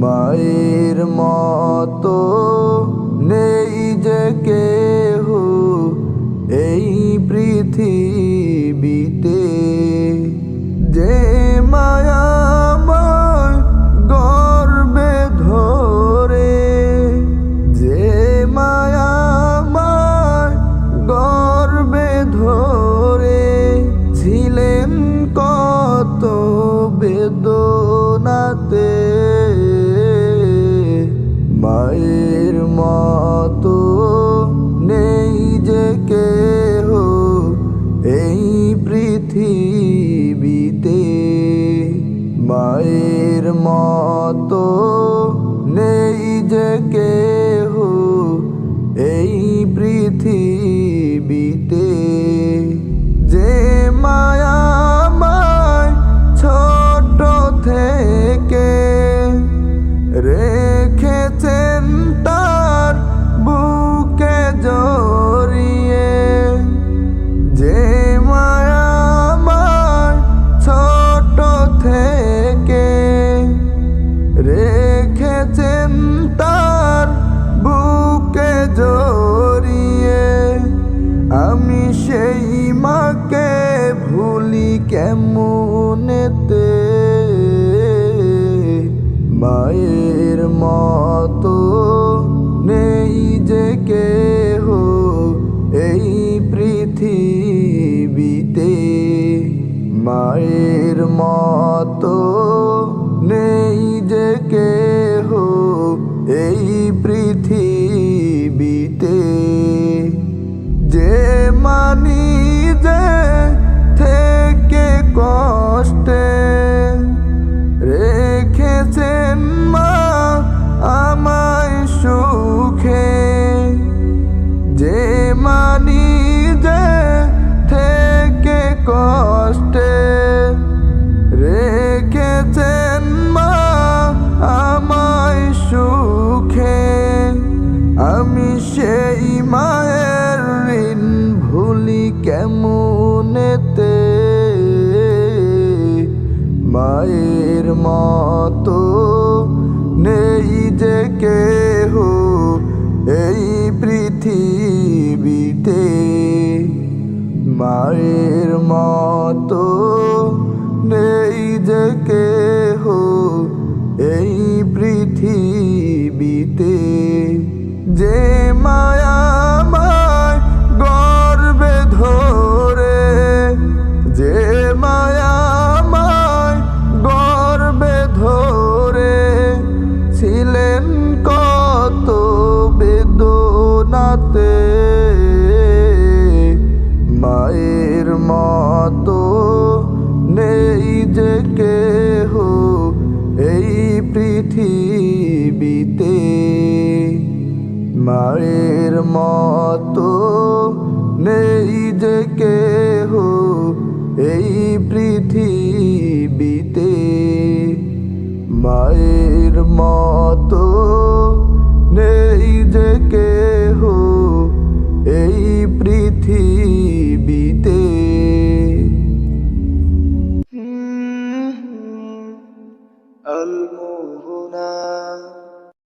মায়ের মতো মায়ের মতো নেই যে কেহ এই পৃথিবীতে। তার বুকে জড়িয়ে, আমি সেই মাকে ভুলি কেমনেতে? মায়ের মতো নেই যে কেহ এই পৃথিবীতে। মায়ের মতো পৃথিবীতে কেমনেতে মায়ের মতো নেই যে কেহ এই পৃথিবীতে। মায়ের মতো নেই যে কেহ এই পৃথিবীতে। যে ছিলেন কত বেদনাতে। মায়ের মতো নেই যে কেহ এই পৃথিবীতে। মায়ের মতো নেই যে কেহ